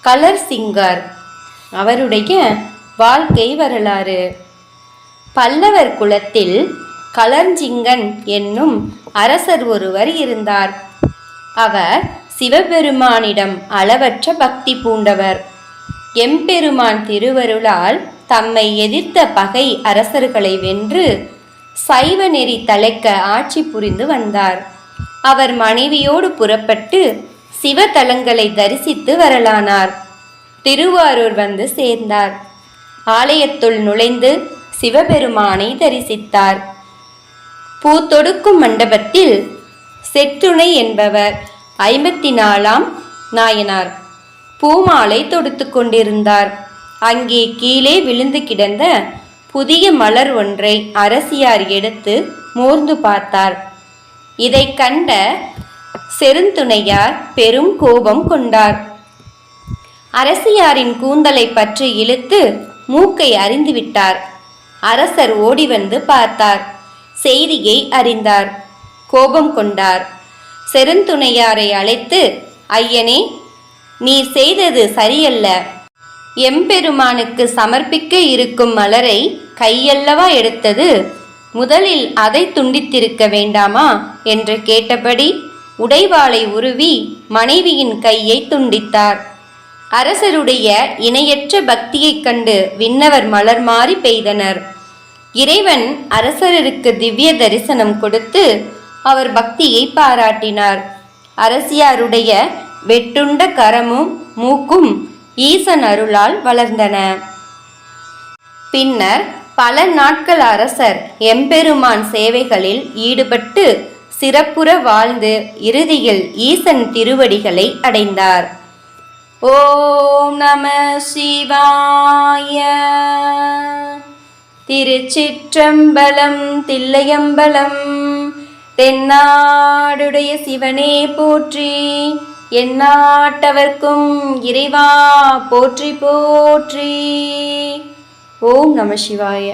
Colour singer. அவருடைய வாழ்க்கை வரலாறு. பல்லவர் குலத்தில் கலர்ஜிங்கன் என்னும் அரசர் ஒருவர் இருந்தார். அவர் சிவபெருமானிடம் அளவற்ற பக்தி பூண்டவர். எம்பெருமான் திருவருளால் தம்மை எதிர்த்த பகை அரசர்களை வென்று சைவ நெறி தலைக்க ஆட்சி புரிந்து வந்தார். அவர் மனைவியோடு புறப்பட்டு சிவத்தலங்களை தரிசித்து வரலானார். திருவாரூர் வந்து சேர்ந்தார். ஆலயத்துள் நுழைந்து சிவபெருமானை தரிசித்தார். பூத்தொடுக்கும் மண்டபத்தில் செற்றுணை என்பவர் ஐம்பத்தி நாலாம் நாயனார். பூமாலை தொடுத்து கொண்டிருந்தார். அங்கே கீழே விழுந்து கிடந்த புதிய மலர் ஒன்றை அரசியார் எடுத்து மோர்ந்து பார்த்தார். இதை கண்ட செருந்துணையார் பெரும் கோபம் கொண்டார். அரசியாரின் கூந்தலை பற்றி இழுத்து மூக்கை அறிந்துவிட்டார் அரசர் ஓடி வந்து பார்த்தார். செய்தியை அறிந்தார். கோபம் கொண்டார். செருந்துணையாரை அழைத்து ஐயனே நீ செய்தது சரியல்ல. எம்பெருமானுக்கு சமர்ப்பிக்க இருக்கும் மலரை கையல்லவா எடுத்தது முதலில் அதை துண்டித்திருக்க வேண்டாமா? என்று கேட்டபடி உடைவாளை உருவி மனைவியின் கையை துண்டித்தார். அரசருடைய இணையற்ற பக்தியைக் கண்டு விண்ணவர் மலர் மாறி பெய்தனர். இறைவன் அரசருக்கு திவ்ய தரிசனம் கொடுத்து அவர் பக்தியை பாராட்டினார். அரசியாருடைய வெட்டுண்ட கரமும் மூக்கும் ஈசன் அருளால் வளர்ந்தன. பின்னர் பல நாட்கள் அரசர் எம்பெருமான் சேவைகளில் ஈடுபட்டு சிறப்புற வாழ்ந்து இறுதியில் ஈசன் திருவடிகளை அடைந்தார். ஓம் நம சிவாய. திருச்சிற்றம்பலம் தில்லையம்பலம் தென்னாடுடைய சிவனே போற்றி எந்நாட்டவர்க்கும் இறைவா போற்றி போற்றி. ஓம் நம சிவாய.